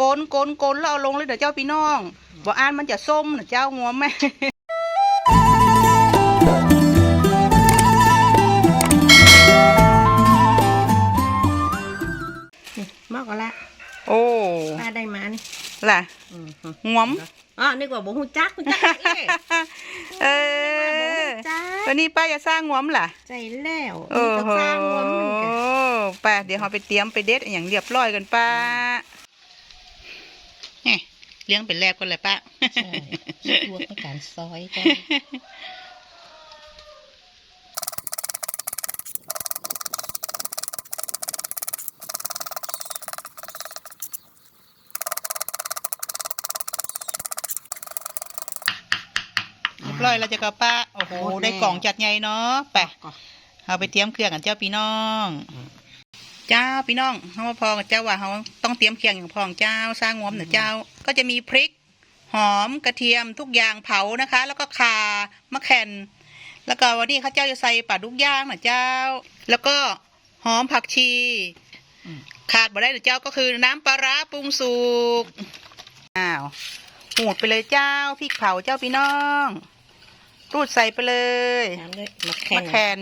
โกนโกนโกนแล้วเอาลงเลยเดี๋ยวเจ้าพี่น้องบ่อ่านมันจะส้มนะเจ้างัวแม่มากก็ละโอ้ป้าได้มานี่ล่ะงวมอ๋อนึกว่าบ่ฮู้จักฮู้จักเอ้เออจ้าวันนี้ป้าจะสร้างงวมล่ะใจแล้วโอ้นี่โหก็สร้างงวมเหมือนกันป้าเดี๋ยวเราไปเตรียมไปเด็ดอย่างเรียบร้อยกันป้า เนี่ยเลี้ยงเป็นแรกกันเลยป้าใช่ตัวในการซอยกันเรียบร้อยแล้วจ้ะกับป้าโอ้โห ได้กล่องจัดใหญ่เนาะไปก็เอาไปเตรียมเครื่องกันเจ้าพี่น้องเจ้าพี่น้องเขามาพอกับเจ้าว่าเขาต้องเตรียมเครื่องอย่างพองเจ้าสร้างงวมนะเจ้า ก็จะมีพริก หอมกระเทียมทุกอย่างเผานะคะ แล้วก็ข่ามะแข่นแล้วก็วันนี้ข้าเจ้าจะใส่ปลาดุกย่างนะเจ้า แล้วก็หอมผักชี ขาดบ่ได้หรือเจ้าก็คือน้ำปลาร้าปรุงสุกอ้าวหูดไปเลยเจ้าพริกเผาเจ้าพี่น้องรูดใส่ไปเลยตามด้วยมะแข่มะแคน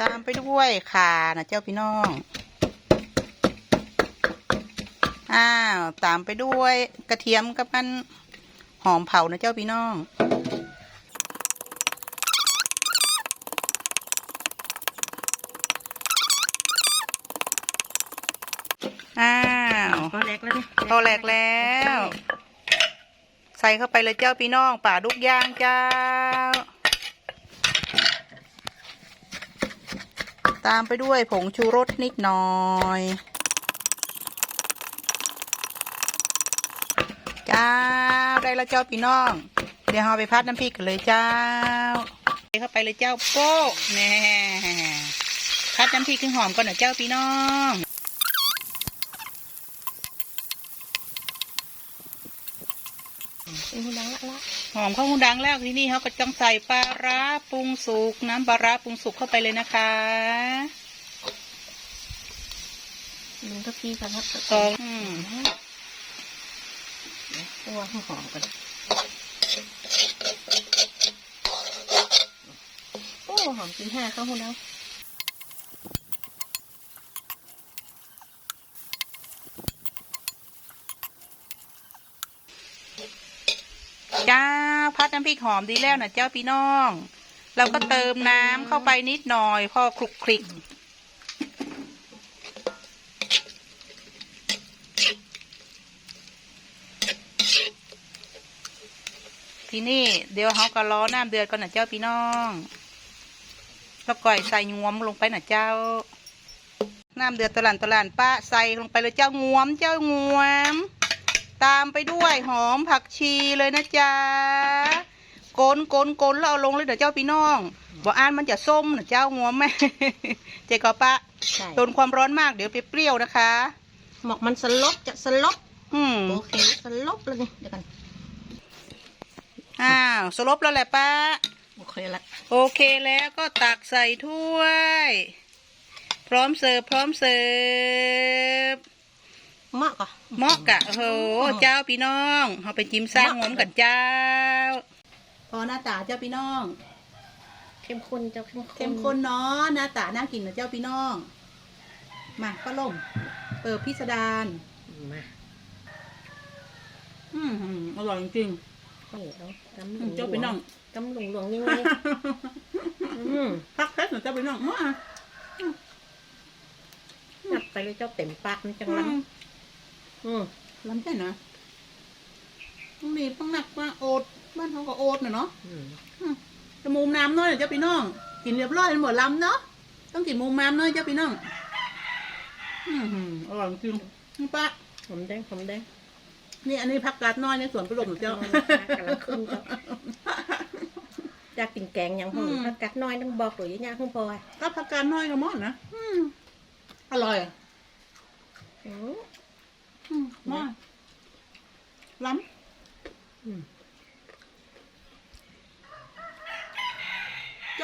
ตามไปด้วยข่านะเจ้าพี่น้อง อ้าว ตามไปด้วยกระเทียมกับมันหอมเผานะเจ้าพี่น้องอ้าวพอแรกแล้วเนี่ยพอแหลกแล้ว ใส่เข้าไปเลยเจ้าพี่น้องป่าดุกย่างเจ้า ตามไปด้วยผงชูรสนิดหน่อยเจ้า ได้แล้วเจ้าพี่น้อง เดี๋ยวเราไปพัดน้ำพริกกันเลยเจ้าเข้าไปเลยเจ้าโป๊ะแน่พัดน้ำพริกขึ้นหอมก่อนนะเจ้าพี่น้อง เป็นหูดังละละหอมข้าวหุงดังแล้วทีนี้เขาก็ต้องใส่ปลาร้าปรุงสุกน้ำปลาร้าปรุงสุกเข้าไปเลยนะคะลุงก็พี่กันครับตองอืมตัวหอมกันโอ้หอมกินห้าเข้าหูดังจ้า พริกหอมดีแล้วนะเจ้าพี่น้อง เราก็เติมน้ำเข้าไปนิดหน่อยพอคลุกคลิกทีนี่เดี๋ยวเขาก็ล้อน้ำเดือดก่อนนะเจ้าพี่น้องแล้วก่อยใส่งวมลงไปนะเจ้า น้ำเดือดตะลันตะลันป้าใส่ลงไปเลยเจ้างวมเจ้างวม ตามไปด้วยหอมผักชีเลยนะจ๊ะ โกนโกนโกนแล้วเอาลงเลยเดี๋ยวเจ้าพี่น้องบ่อ่านมันจะส้มนะเจ้างวมแม่ เจ๊กอปะใช่โดนความร้อนมากเดี๋ยวไปเปรี้ยวนะคะ หมอกมันสลบจะสลบอืมโอเคสลบเลยนี่เดี๋ยวกันอ้าวสลบแล้วแหละป้า โอเคละโอเคแล้วก็ตักใส่ถ้วย พร้อมเสิร์ฟพร้อมเสิร์ฟเหมาะก่อน เหมาะกะโอ้โหเจ้าพี่น้องเอาไปจิ้มสร้างงวมกันเจ้าพ อหน้าตาเจ้าพี่น้อง เข้มข้นเจ้าเข้มข้นเข้มข้นเนาะหน้าตาน่ากินนะเจ้าพี่น้อง มาป้าล่มเปิดพิสดารมาอืมอร่อยจริงข้าวเหนียวกำๆหลอืวมงเจ้าพี่น้องกำหลวงหลวงยังไงอืมพักเพชรหน่อยเจ้าพี่น้องมานับไปเลยเจ้าเต็มปากมันจังอืลังมอืมล้ำแค่นะต้องมีต้องหนักมาโอด บ้านเขาก็โอดน่ะเนาะอืมจะมุมน้ำน้อยหน่อยเจ้าพี่น้อง กินเรียบร้อยหมดลำเนาะ ต้องกินมุมน้ำน้อยเจ้าพี่น้อง อืมอร่อยจริงนี่ป้าหอมแดงหอมแดงนี่อันนี้ผักกาดน้อยในสวนประหลมเจ้ากำลังขึ้นเจ้าอยากกินแกงยังห้องอืมผักกัดน้อยต้องบอกหรือย่างห้องพลอยก็ผักกาดน้อยกับมอดนะอืมอร่อยอะอืมอืมมากล้อืมำ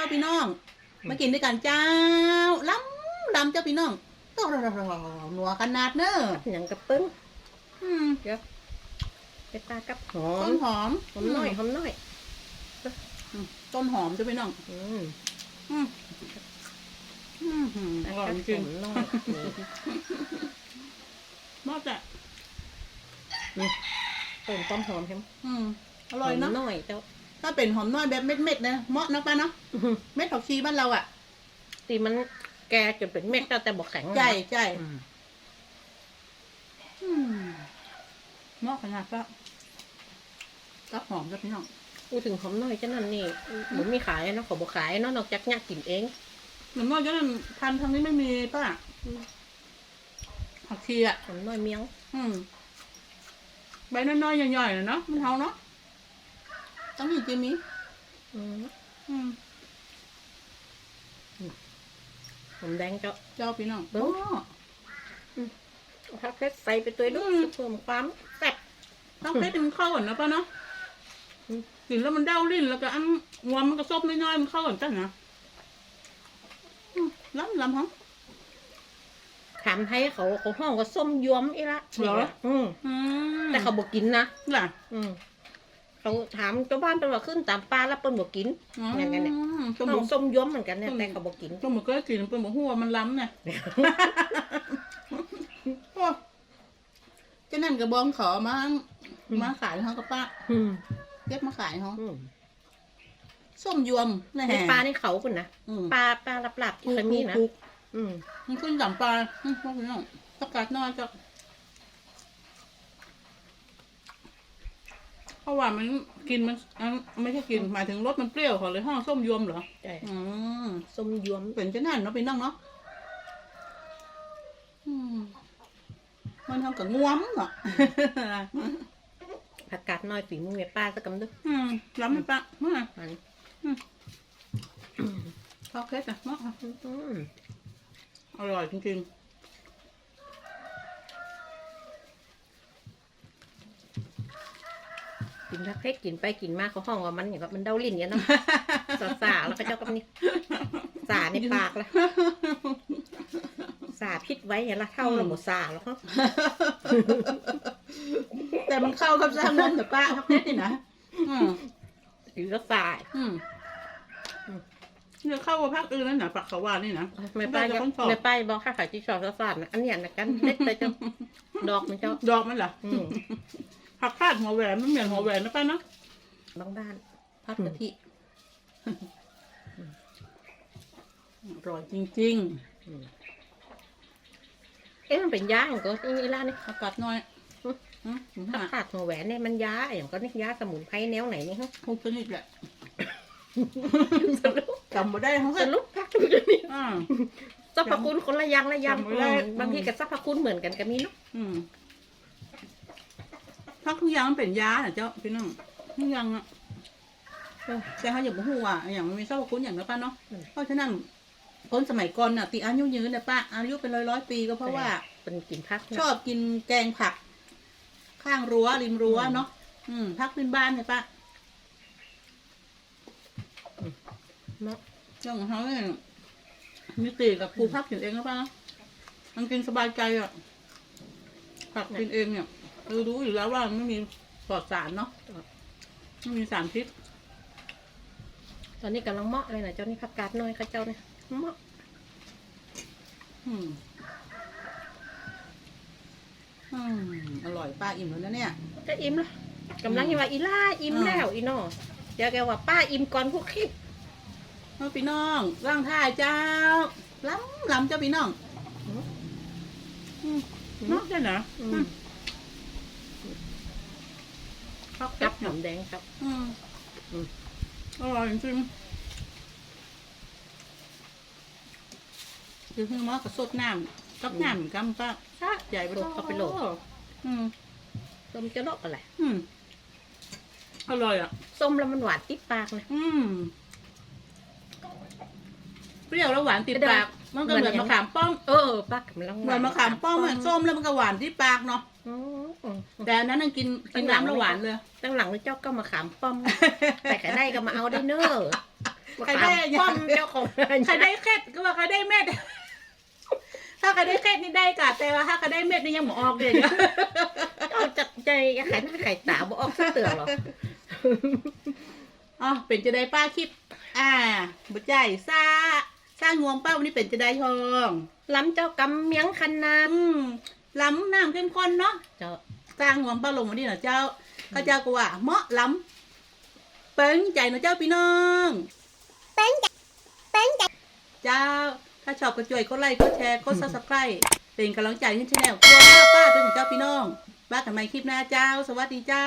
จ้าพี่น้อง มากินด้วยกันเจ้าล้ำล้ำเจ้าพี่น้องต้องหนัวขนาดเนอะหยังกระปึ้งอืมเดี๋ยวไปปลากับหอต้มนหอมหอมหน่อยหอมหน่อยอืมต้นหอมจะพี่น้องอืมอืมอืมอืมอร่อยจริงหอมหน่อยนี่นอกจากเติมต้มหอมใช่ไหมอืมอร่อยเนาะหมหน่อยเจ้า ถ้าเป็นหอมน้อยแบบเม็ดๆนะเหมาะเนาะป้าเนาะเม็ดผักชีบ้านเราอะตีมันแกจนเป็นเม็ดแล้วแต่บอกแข็งนะใช่ใช่อืมอืมเหมาะขนาดป้ากับหอมจ้ะพี่น้องพูดถึงหอมหน่อยจ้ะนั่นนี่หมูมีขายเนาะขอบอกขายเนาะนอกจากยากกินเองหนูน้อยจะนั่นพันธุ์ทางนี้ไม่มีป้าผักชีอะ หอมหน่อยเมียง อืมใบน้อยๆใหญ่ๆน่ะเนาะมันเทาเนาะ ต้องมีจิมีอืมอืมหอมแดงเจ้าเจ้าพี่น้องเบิ่งโอ้เอาผักเพชรใส่ไปตัวด้วยอืมเพิ่มความแซ่บ ต้องเพชรมันเข้าก่อนนะป้าเนาะอืม กินแล้วมันเด้าลิ้นแล้วก็อันหัวมันก็ซบน้อยๆมันเข้าก่อนจ้ะนะอืมล้ำล้ำฮะถามให้เขาเขาห้องก็ส้มย้อมอีละเหรอ อืมอืมแต่เขาบอกกินนะ ล่ะ อืม เขาถามเจ้าบ้านเป็นว่าขึ้นตามปลาแล้วเปิ้นบอกกินอย่างนั้นเนี่ยต้ห้มองส้มย้อมเหมือนกันเนี่ยอืมแต่เขาบอกกินต้มหมูก็กินเป็นหมูหัวมันล้ำเนี่ยโอ้เจะนั่นกระบองขอมาอืมมาขายเขากับป้าอืมเก็บมาขายเขาอืมส้มยวมนะในฮะปลาในเขาคุณนะอืมปลาปลาหลับๆที่เคยมีนะคุกอืม ๆมันขึ้นสามปลาอืมพวกนี้น้องตะกัดน้อยจ เพราะว่ามันกินมันอันไม่ใช่กินหมายถึงรสมันเปรี้ยวเขาเลยห้องส้มยวมเหรอ ใช่อืมส้มย้อมเป็นจะนั่นเนาะเป็นน้องเนาะอืมมันทำกับงวมเนาะผักกาดน้อยฝีมือแม่ป้าสักกำดึกอืมล้ำไม่ปะมามันข้าวเคสอะเนาะอืมอร่อยจริง กินผักเพชรกินไปกินมาเขาห้องว่ามันอย่างกับมันเดาลิ้นอย่างเนาะสาสาแล้วก็เจ้ากับนี่สาในปากละสาพิษไว้อย่างละเท่าละหมดสาแล้วเขาๆแต่มันเข้ากับสร้างงวมแต่ป้าข้าวเคสนี่นะอืมหรือละสาอืมเนี่ยเข้ากับภาคอื่นนั่นนะปักเขาว่านี่นะไม่ป้ายได้แต่คนสอบไม่ป้ายบอกค่าขายที่สอบสาดนะอันเนี้ยนะกันเล็กเลยเจ้าดอกมันเจ้าดอกมันเหรออืม ผักคาดหัวแหวนมันเหมือนหัวแหวนนะป้าเนาะบางบ้านผัดกะทิอร่อยจริงเอ๊ะมันเป็นยาอย่างก็นี่ร้านนี่ๆผักกาดน้อยอืมอืมถึงถ้าห้าขาดหัวแหวนเนี่ยมันยาอย่างก็นี่ยาสมุนไพรแนวไหนนี่ฮะทุกชนิดแหละสรุปจำมาได้เขาสก็รุปพักทุกอย่างนี่อ่าสรรพคุณคนละอย่างละอย่างจำไม่ได้อืมบางทีกับสรรพคุณเหมือนกันก็มีเนาะอืม พักทุกอย่างมันเป็นยาน่ะเจ้าพี่น้องทุกอย่างอะแต่เขาอย่าบอกว่าอย่างมันมีเศร้าคุ้นอย่างนะป้าเนาะเพราะฉะนั้นคนสมัยก่อนน่ะตีอายุยืนเนี่ยป้าอายุเป็นร้อยร้อยๆปีก็เพราะว่า เป็นกลิ่นพักชอบกินแกงผัก ข้างรั้วริมรั้วเนาะอืมพักพื้นบ้านเนี่ยป้าเนาะเรื่องของเขาเนี่ยมีตีกับปลูกพักกินเองนะป้าเนาะมันกินสบายใจอะผักกินเองเนี่ย คือรู้อยู่แล้วว่ามันไม่มีปลอดสารเนาะไม่มีสารพิษตอนนี้กำลังเหมาะเลยนะเจ้านี่ผักกาดน้อยเข้าเจ้าเนี่ยเหมาะอืมอืมอร่อยป้าอิ่มแล้วนะเนี่ยจะอิ่มละกำลังอยู่ว่าอีล่าอิ่มอ่าแล้วอีน้อเดี๋ยวแกว่าป้าอิ่มก่อนพวกคลิปเอาพี่น้องร่างท่ายเจ้าล้ำล้ำเจ้าพี่น้องอืมเนาะใช่เหรอ อือืมมข้าวกักับบหเนาะอมแดงครับ อืมอืม อร่อยจริงคือคือหมอกับสดน้ำกับน้ำกำป้าชาใหญ่ไปโลกเข้าไปโลกอืม ส้มจะโลกอะไรอืม อร่อยอะ ส้มแล้วมันหวานติดปากนะอืม เปรี้ยวแล้วหวานติดปาก มันก็เหมือนมะขามป้อม เออป้ากำลังเหมือนมะขามป้อมเหมือนส้มแล้วมันก็หวานที่ปากเนาะ อืมอืมแต่อันนั้นน่ะกินกินน้ำแล้วหวานเลย ตั้งหลังเจ้าก็มาขามป้อม แต่ใครได้ก็มาเอาได้เนอะมาใครขาได้มป้อมเจ้าของใครได้เคล็ดก็ว่าใครได้เม็ด ถ้าใครได้เคล็ดนี่ได้กะแต่ว่าถ้าใครได้เม็ดนี่ยังหมอออกเลยเจ้ายังไข่หน้าไข่ตาบ่ออกสักเตือหรอกอ๋อเป็นจะได้ป้าคลิปอ่าบุใจซาซางวงป้าวันนี้เป็นจะได้ทองล้ำเจ้ากำเมียงคันนาอืม ล้ำน้ำเข้มข้นเนาะเจ้าสร้างงวงป้าลงวันนี้เนาะเจ้าก็เจ้าก็ว่าเหมาะล้ำเปิ้งใจเนาะเจ้าพี่น้องเป้งใจเป้งใจเจ้า ถ้าชอบก็ช่วยกดไลค์กดแชร์กดซับสไครต์เป็นกำลังใจให้ชแนลครัวป้าป้าด้วยเจ้าพี่น้องบ้ากันใหม่คลิปหน้าเจ้า สวัสดีเจ้า